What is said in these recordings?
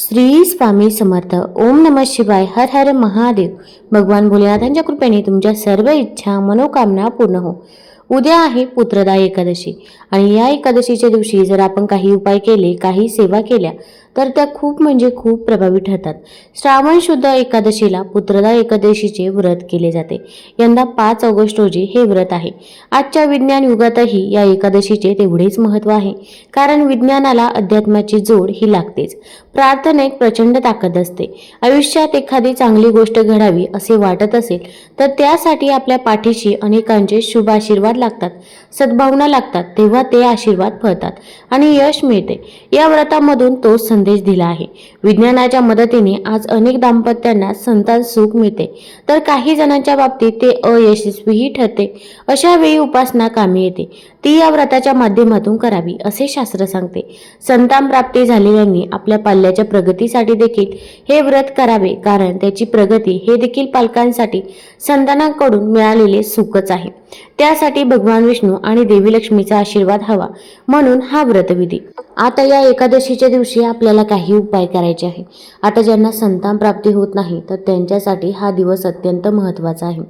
श्री स्वामी समर्थ. ओम नम शिवाय. हर हर महादेव. भगवान भोलेनाथांच्या कृपेने तुमच्या सर्व इच्छा मनोकामना पूर्ण हो. उद्या आहे पुत्रदा एकादशी. आणि या एकादशीच्या दिवशी जर आपण काही उपाय केले काही सेवा केल्या तर त्या खूप म्हणजे खूप प्रभावी ठरतात. श्रावण शुद्ध एकादशीला पुत्रदा एकादशीचे व्रत केले जाते. यंदा पाच ऑगस्ट रोजी हे व्रत आहे. आजच्या विज्ञान युगातही या एकादशीचे तेवढेच महत्त्व आहे. कारण विज्ञानाला अध्यात्माची जोड ही लागतेच. प्रार्थनेत प्रचंड ताकद असते. आयुष्यात एखादी चांगली गोष्ट घडावी असे वाटत असेल तर त्यासाठी आपल्या पाठीशी अनेकांचे शुभ आशीर्वाद लागतात सद्भावना लागतात तेव्हा ते आशीर्वाद फळतात आणि यश मिळते. या व्रतामधून तो संदेश दिला आहे. विज्ञानाच्या मदतीने आज अनेक दाम्पत्यांना संतान सुख मिळते. तर काही जणांच्या बाबतीत ते अयशस्वीही ठरते. अशा वेळी उपासना कामी येते. ती या व्रताच्या माध्यमातून करावी असे शास्त्र सांगते. संतान प्राप्ती झालेल्यांनी आपल्या पाल्याच्या प्रगतीसाठी देखील हे व्रत करावे. कारण त्याची प्रगती हे देखील पालकांसाठी संतानाकडून मिळालेले सुखच आहे. त्यासाठी भगवान विष्णू आणि देवी लक्ष्मीचा आशीर्वाद हवा. म्हणून हा व्रतविधी. आता या एकादशीच्या दिवशी आपल्याला काही उपाय करायचे आहे. आता ज्यांना संतान प्राप्ती होत नाही तर त्यांच्यासाठी हा दिवस अत्यंत महत्त्वाचा आहे.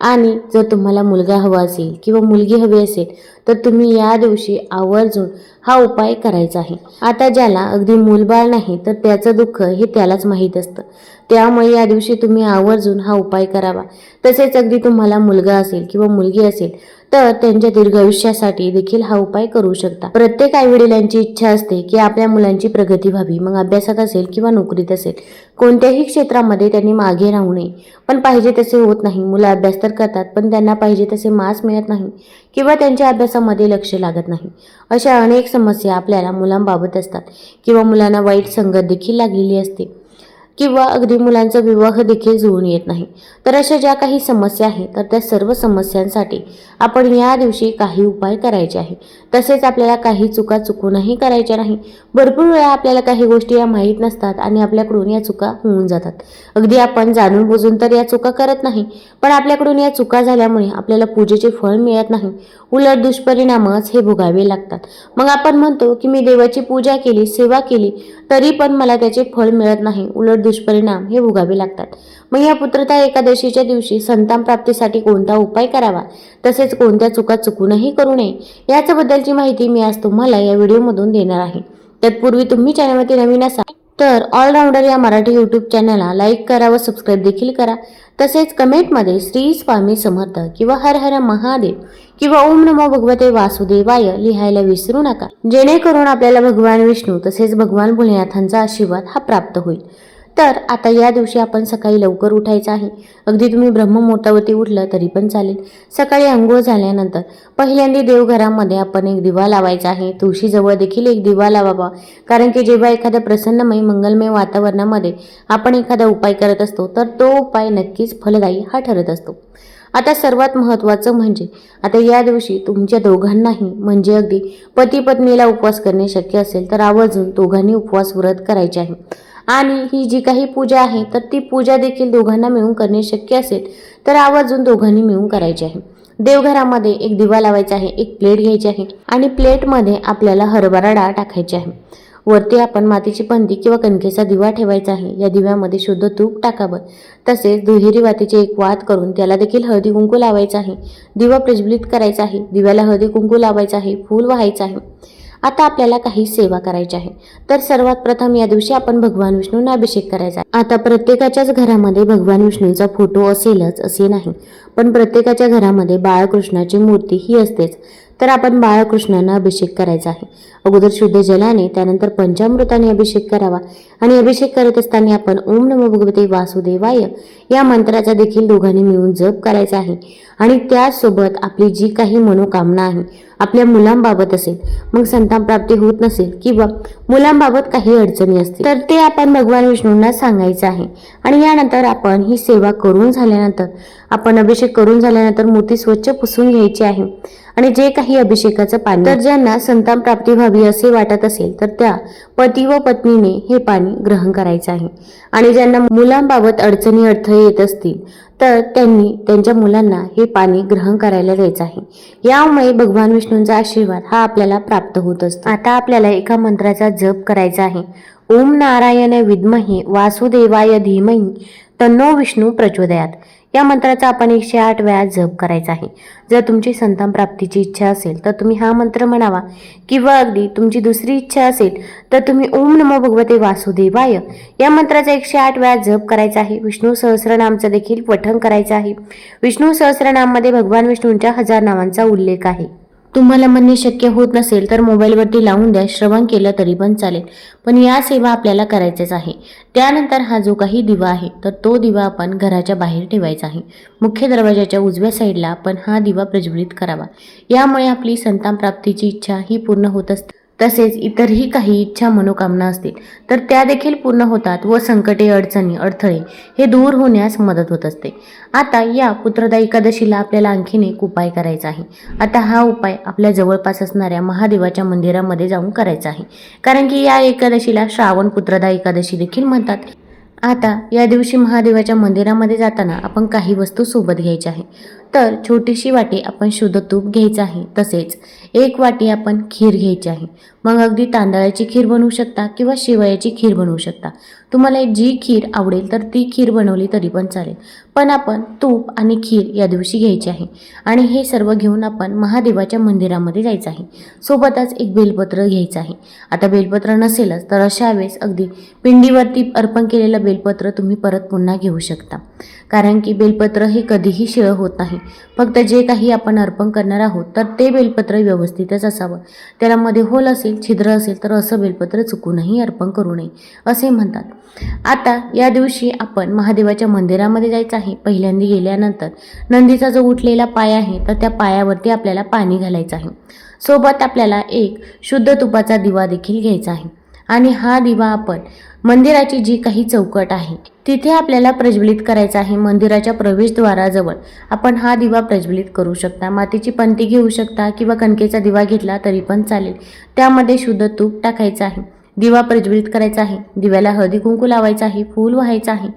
आणि जर तुम्हाला मुलगा हवा असेल किंवा मुलगी हवी असेल तर तुम्ही या दिवशी आवर्जून हा उपाय करायचा आहे. आता ज्याला अगदी मूलबाळ नाही तर त्याचं दुःख हे त्यालाच माहीत असतं. त्यामुळे या दिवशी तुम्ही आवर्जून हा उपाय करावा. तसेच अगदी तुम्हाला मुलगा असेल किंवा मुलगी असेल तर त्यांच्या दीर्घायुष्यासाठी देखील हा उपाय करू शकता. प्रत्येक आईवडिलांची इच्छा असते की आपल्या मुलांची प्रगती व्हावी मग अभ्यासात असेल किंवा नोकरीत असेल. कोणत्याही क्षेत्रामध्ये त्यांनी मागे राहू नये. पण पाहिजे तसे होत नाही. मुलं अभ्यास तर करतात पण त्यांना पाहिजे तसे मार्क्स मिळत नाही किंवा त्यांच्या अभ्यासामध्ये लक्ष लागत नाही. अशा अनेक समस्या आपल्याला मुलांबाबत असतात किंवा मुलांना वाईट संगत देखील लागलेली असते. किंवा अगदी मुलांचा विवाह देखील जुळून येत नाही. तर अशा ज्या काही समस्या आहेत तर त्या सर्व समस्यांसाठी आपण या दिवशी काही उपाय करायचे आहे तसेच आपल्याला काही चुका चुकूनही करायच्या नाही. भरपूर वेळा आपल्याला काही गोष्टी या माहीत नसतात आणि आपल्याकडून या चुका होऊन जातात. अगदी आपण जाणून बुजून तर या चुका करत नाही पण आपल्याकडून या चुका झाल्यामुळे आपल्याला पूजेचे फळ मिळत नाही. उलट दुष्परिणामच हे भोगावे लागतात. मग आपण म्हणतो की मी देवाची पूजा केली सेवा केली तरी पण मला त्याचे फळ मिळत नाही. उलट दुष्परिणाम हे भोगावे लागतात. मग या पुत्रता एकादशीच्या दिवशी संतान प्राप्तीसाठी कोणता उपाय करावा? तसेच कोणत्या चुका चुकूनही करू नये? याच्याबद्दलची माहिती मी आज तुम्हाला या व्हिडिओमधून देणार आहे. तत्पूर्वी तुम्ही चॅनलवरती नवीन असाल तर ऑलराऊंडर या मराठी यूट्यूब चॅनलला लाईक करा व सबस्क्राईब देखील करा. तसेच कमेंटमध्ये श्री स्वामी समर्थ किंवा हर हर महादेव किंवा ओम नमो भगवते वासुदेवाय लिहायला विसरू नका. जेणेकरून आपल्याला भगवान विष्णू तसेच भगवान भोलेनाथांचा आशीर्वाद हा प्राप्त होईल. तर आता या दिवशी आपण सकाळी लवकर उठायचं आहे. अगदी तुम्ही ब्रह्ममुहूर्तावरती उठलं तरी पण चालेल. सकाळी आंघोळ झाल्यानंतर पहिल्यांदा देवघरामध्ये आपण एक दिवा लावायचा आहे. तुळशीजवळ देखील एक दिवा लावावा. कारण की जेव्हा एखाद्या प्रसन्नमय मंगलमय वातावरणामध्ये आपण एखादा उपाय करत असतो तर तो उपाय नक्कीच फलदायी हा ठरत असतो. आता सर्वात महत्त्वाचं म्हणजे आता या दिवशी तुमच्या दोघांनाही म्हणजे अगदी पती पत्नीला उपवास करणे शक्य असेल तर आवर्जून दोघांनी उपवास व्रत करायचे आहे. आणि ही जी काही पूजा आहे तर ती पूजा देखील दोघांना मिळून करणे शक्य असेल तर आवर्जून दोघांनी मिळून करायची आहे. देवघरामध्ये एक दिवा लावायचा आहे एक प्लेट घ्यायची आहे आणि प्लेटमध्ये आपल्याला हरभरा डाळ टाकायची आहे. वरती आपण मातीची पंती किंवा कणकेचा दिवा ठेवायचा आहे या दिव्यामध्ये शुद्ध तूप टाकावं. तसेच दुहेरी वातीचे एक वात करून त्याला देखील हळदी कुंकू लावायचा आहे. दिवा प्रज्वलित करायचा आहे दिव्याला हळदी कुंकू लावायचा आहे फूल व्हायचं आहे. आता आपल्याला काही सेवा करायची आहे. तर सर्वात प्रथम या दिवशी आपण भगवान विष्णूंना अभिषेक करायचा आहे. आता प्रत्येकाच्याच घरामध्ये भगवान विष्णूंचा फोटो असेलच असे नाही. पण प्रत्येकाच्या घरामध्ये बाळकृष्णाची मूर्ती ही असतेच. तर आपण बाळकृष्णांना अभिषेक करायचा आहे. अगोदर शुद्ध जलाने त्यानंतर पंचामृताने अभिषेक करावा. आणि अभिषेक करत असताना आपण ओम नमो भगवते वासुदेवाय या मंत्राचा देखील दोघांनी मिळून जप करायचा आहे. आणि त्यासोबत आपली जी काही मनोकामना आहे आपल्या मुलांबाबत असेल मग संतान प्राप्ती होत नसेल किंवा मुलांबाबत काही अडचणी असतील तर ते आपण भगवान विष्णूंना सांगायचं आहे. आणि यानंतर आपण ही सेवा करून झाल्यानंतर आपण अभिषेक करून झाल्यानंतर मूर्ती स्वच्छ पुसून घ्यायची आहे. आणि जे काही अभिषेकाचं पाणी तर ज्यांना संतान प्राप्ती व्हावी असे वाटत असेल तर त्या पती व पत्नीने हे पाणी ग्रहण करायचं आहे. आणि ज्यांना मुलांबाबत अडचणी अडथळे येत असतील तर त्यांनी त्यांच्या मुलांना हे पाणी ग्रहण करायला द्यायचं आहे. यामुळे भगवान विष्णूंचा आशीर्वाद हा आपल्याला प्राप्त होत असतो. आता आपल्याला एका मंत्राचा जप करायचा आहे. ओम नारायण विद्महे वासुदेवाय धीमही तन्नो विष्णू प्रचोदयात. या मंत्राचा आपण एकशे आठ वेळा जप करायचा आहे. जर तुमची संतान प्राप्तीची इच्छा असेल तर तुम्ही हा मंत्र म्हणावा. किंवा अगदी तुमची दुसरी इच्छा असेल तर तुम्ही ओम नमो भगवते वासुदेवाय. या मंत्राचा एकशे आठ वेळा जप करायचा आहे. विष्णू सहस्रनामचं देखील पठण करायचं आहे. विष्णू सहस्रनाममध्ये भगवान विष्णूंच्या हजार नावांचा उल्लेख आहे. तुम्हाला म्हणणे शक्य होत नसेल तर मोबाईलवरती लावून द्या श्रवण केलं तरी पण चालेल. पण या सेवा आपल्याला करायच्याच आहे. त्यानंतर हा जो काही दिवा आहे तर तो दिवा आपण घराच्या बाहेर ठेवायचा आहे. मुख्य दरवाजाच्या उजव्या साईडला आपण हा दिवा प्रज्वलित करावा. यामुळे आपली संतान प्राप्तीची इच्छा ही पूर्ण होत असते. तसेच इतरही काही इच्छा मनोकामना असतील तर त्या देखील पूर्ण होतात व संकटे अडचणी अडथळे हे दूर होण्यास मदत होत असते. आता या पुत्रदा एकादशीला आपल्याला आणखीन एक उपाय करायचा आहे. आता हा उपाय आपल्या जवळपास असणाऱ्या महादेवाच्या मंदिरामध्ये जाऊन करायचा आहे. कारण की या एकादशीला श्रावण पुत्रदा एकादशी देखील म्हणतात. आता या दिवशी महादेवाच्या मंदिरामध्ये जाताना आपण काही वस्तू सोबत घ्यायच्या आहे. तर छोटीशी वाटी आपण शुद्ध तूप घ्यायचं आहे तसेच एक वाटी आपण खीर घ्यायची आहे. मग अगदी तांदळाची खीर बनवू शकता किंवा शेवयाची खीर बनवू शकता. तुम्हाला जी खीर आवडेल तर ती खीर बनवली तरी पण चालेल. पण आपण तूप आणि खीर या दिवशी घ्यायची आहे आणि हे सर्व घेऊन आपण महादेवाच्या मंदिरामध्ये जायचं आहे. सोबतच एक बेलपत्र घ्यायचं आहे. आता बेलपत्र नसेलच तर अशा वेळेस अगदी पिंडीवरती अर्पण केलेलं बेलपत्र तुम्ही परत पुन्हा घेऊ शकता. कारण की बेलपत्र हे कधीही शिळं होत नाही. फक्त जे काही आपण अर्पण करणार आहोत तर ते बेलपत्र व्यवस्थितच असावं. त्याला मध्ये होल असेल छिद्र असेल तर असं बेलपत्र चुकूनही अर्पण करू नये असे म्हणतात. आता या दिवशी आपण महादेवाच्या मंदिरामध्ये जायचं आहे. पहिल्यांदा गेल्यानंतर नंदीचा जो उठलेला पाय आहे तर त्या पायावरती आपल्याला पाणी घालायचं आहे. सोबत आपल्याला एक शुद्ध तुपाचा दिवा देखील घ्यायचा आहे. आणि हा दिवा आपण मंदिराची जी काही चौकट आहे तिथे आपल्याला प्रज्वलित करायचा आहे मंदिराच्या प्रवेशद्वाराजवळ. आपण हा दिवा प्रज्वलित करू शकता. मातीची पंती घेऊ शकता किंवा कणकेचा दिवा घेतला तरी पण चालेल. त्यामध्ये शुद्ध तूप टाकायचं आहे. दिवा प्रज्वलित करायचा आहे. दिव्याला हळदी कुंकू लावायचा आहे. फूल व्हायचं आहे.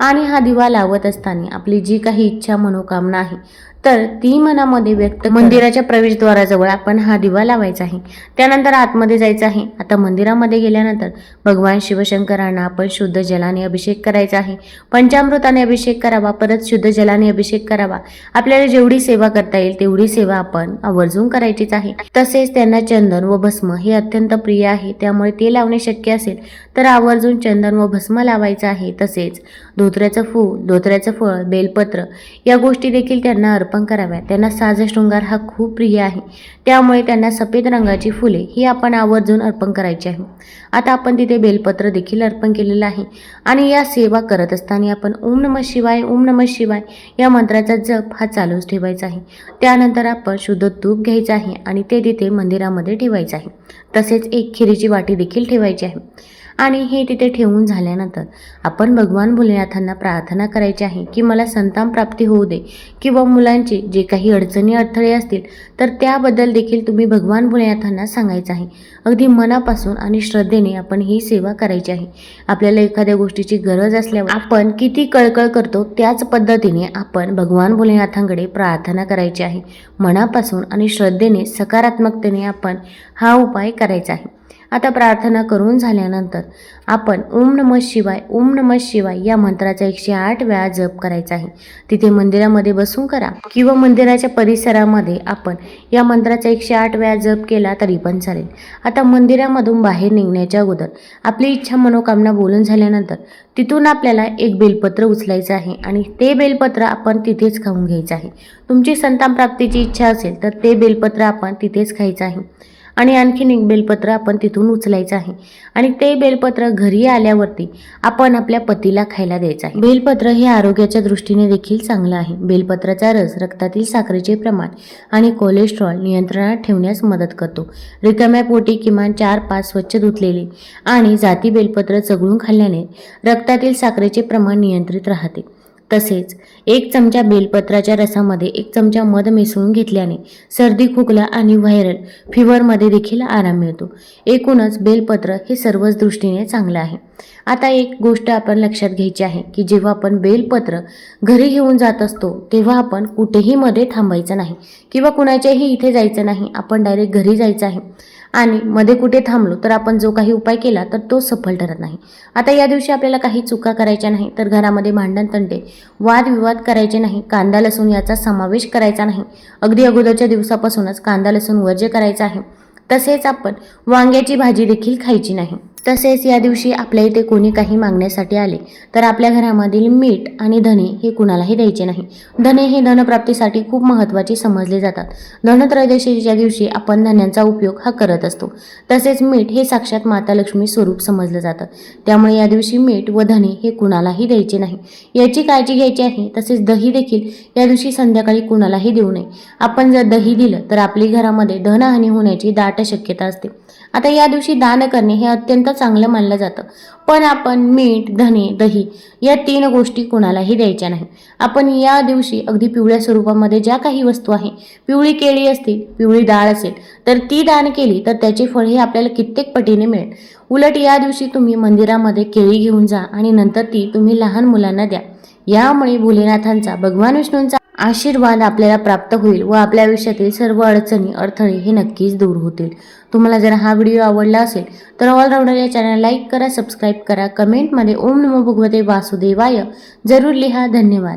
आणि हा दिवा लावत असताना आपली जी काही इच्छा मनोकामना आहे तर ती मनामध्ये व्यक्त मंदिराच्या प्रवेशद्वाराजवळ आपण हा दिवा लावायचा आहे. त्यानंतर आतमध्ये जायचं आहे. आता मंदिरामध्ये गेल्यानंतर भगवान शिवशंकरांना आपण शुद्ध जलाने अभिषेक करायचा आहे. पंचामृताने अभिषेक करावा परत शुद्ध जलाने अभिषेक करावा. आपल्याला जेवढी सेवा करता येईल तेवढी सेवा आपण आवर्जून करायचीच आहे. तसेच त्यांना चंदन व भस्म हे अत्यंत प्रिय आहे. त्यामुळे ते लावणे शक्य असेल तर आवर्जून चंदन व भस्म लावायचं आहे. तसेच धोत्र्याचं फूल धोत्र्याचं फळ बेलपत्र या गोष्टी देखील त्यांना अर्पण कराव्या त्यांना साज शृंगार हा खूप प्रिय आहे. त्यामुळे त्यांना सफेद रंगाची फुले ही आपण आवर्जून अर्पण करायची आहे. आता आपण तिथे बेलपत्र देखील अर्पण केलेलं आहे. आणि या सेवा करत असताना आपण ओम नम शिवाय ओम नम शिवाय या मंत्राचा जप हा चालूच ठेवायचा आहे. त्यानंतर आपण शुद्ध तूप घ्यायचं आहे आणि ते तिथे मंदिरामध्ये ठेवायचं आहे. तसेच एक खिरीची वाटी देखील ठेवायची आहे. आणि हे तिथे ठेवून झाल्यानंतर आपण भगवान भोलेनाथांना प्रार्थना करायची आहे की मला संतान प्राप्ती होऊ दे किंवा मुलांचे जे काही अडचणी अडथळे असतील तर त्याबद्दल देखील तुम्ही भगवान भोलेनाथांना सांगायचं आहे. अगदी मनापासून आणि श्रद्धेने आपण ही सेवा करायची आहे. आपल्याला एखाद्या गोष्टीची गरज असल्यावर आपण किती कळकळ करतो त्याच पद्धतीने आपण भगवान भोलेनाथांकडे प्रार्थना करायची आहे. मनापासून आणि श्रद्धेने सकारात्मकतेने आपण हा उपाय करायचा आहे. आता प्रार्थना करून झाल्यानंतर आपण ओम नम शिवाय ओम नमः शिवाय या मंत्राचा एकशे आठ वेळा जप करायचा आहे. तिथे मंदिरामध्ये बसून करा. किंवा मंदिराच्या परिसरामध्ये आपण या मंत्राचा एकशे आठ वेळा जप केला तरी पण चालेल. आता मंदिरामधून बाहेर निघण्याच्या अगोदर आपली इच्छा मनोकामना बोलून झाल्यानंतर तिथून आपल्याला एक बेलपत्र उचलायचं आहे आणि ते बेलपत्र आपण तिथेच खाऊन घ्यायचं आहे. तुमची संतान प्राप्तीची इच्छा असेल तर ते बेलपत्र आपण तिथेच खायचं आहे. आणि आणखीन एक बेलपत्र आपण तिथून उचलायचं आहे. आणि ते बेलपत्र घरी आल्यावरती आपण आपल्या पतीला खायला द्यायचं आहे. बेलपत्र हे आरोग्याच्या दृष्टीने देखील चांगलं आहे. बेलपत्राचा रस रक्तातील साखरेचे प्रमाण आणि कोलेस्ट्रॉल नियंत्रणात ठेवण्यास मदत करतो. रिकाम्या पोटी किमान चार पाच स्वच्छ धुतलेले आणि जाती बेलपत्र चघळून खाल्ल्याने रक्तातील साखरेचे प्रमाण नियंत्रित राहते. तसेच एक चमचा बेलपत्राच्या रसामध्ये एक चमचा मध मिसळून घेतल्याने सर्दी खोकला आणि व्हायरल फिवरमध्ये देखील आराम मिळतो. एकूणच बेलपत्र हे सर्वच दृष्टीने चांगलं आहे. आता एक गोष्ट आपण लक्षात घ्यायची आहे की जेव्हा आपण बेलपत्र घरी घेऊन जात असतो तेव्हा आपण कुठेही मध्ये थांबायचं नाही. किंवा कुणाच्याही इथे जायचं नाही आपण डायरेक्ट घरी जायचं आहे. आणि मध्ये कुठे थांबलो तर आपण जो काही उपाय केला तर तो सफल ठरत नाही. आता या दिवशी आपल्याला काही चुका करायच्या नाही तर घरामध्ये भांडण तंटे वादविवाद करायचे नाही कांदा लसूण याचा समावेश करायचा नाही. अगदी अगोदरच्या दिवसापासूनच कांदा लसूण वर्ज्य करायचा आहे. तसेच आपण वांग्याची भाजी देखील खायची नाही. तसेच या दिवशी आपल्या इथे कोणी काही मागण्यासाठी आले तर आपल्या घरामधील मीठ आणि धने हे कुणालाही द्यायचे नाही. धने हे धनप्राप्तीसाठी खूप महत्त्वाचे समजले जातात. धनत्रयोदशीच्या दिवशी आपण धन्यांचा उपयोग हा करत असतो. तसेच मीठ हे साक्षात माता लक्ष्मी स्वरूप समजलं जातं. त्यामुळे या दिवशी मीठ व धने हे कुणालाही द्यायचे नाही. याची काळजी घ्यायची आहे तसेच दही देखील या दिवशी संध्याकाळी कुणालाही देऊ नये. आपण जर दही दिलं तर आपली घरामध्ये धनहानी होण्याची दाट शक्यता असते. आता या दिवशी दान करणे हे अत्यंत अत्यंत चांगलं मानलं जातं. पण आपण मीठ धने दही या तीन गोष्टी कोणालाही द्यायच्या नाही. आपण या दिवशी अगदी पिवळ्या स्वरूपामध्ये ज्या काही वस्तू आहे पिवळी केळी असतील पिवळी डाळ असेल तर ती दान केली तर त्याचे फळ हे आपल्याला कित्येक पटीने मिळेल. उलट या दिवशी तुम्ही मंदिरामध्ये केळी घेऊन जा आणि नंतर ती तुम्ही लहान मुलांना द्या. यामुळे भोलेनाथांचा भगवान विष्णूंचा आशीर्वाद आपल्याला प्राप्त होईल व आपल्या आयुष्यातील सर्व अडचणी अडथळे हे नक्कीच दूर होतील. तुम्हाला जर हा व्हिडिओ आवडला असेल तर ऑलराऊंडर या चॅनल लाईक करा सबस्क्राईब करा कमेंटमध्ये ओम नमो भगवते वासुदेवाय. जरूर लिहा. धन्यवाद.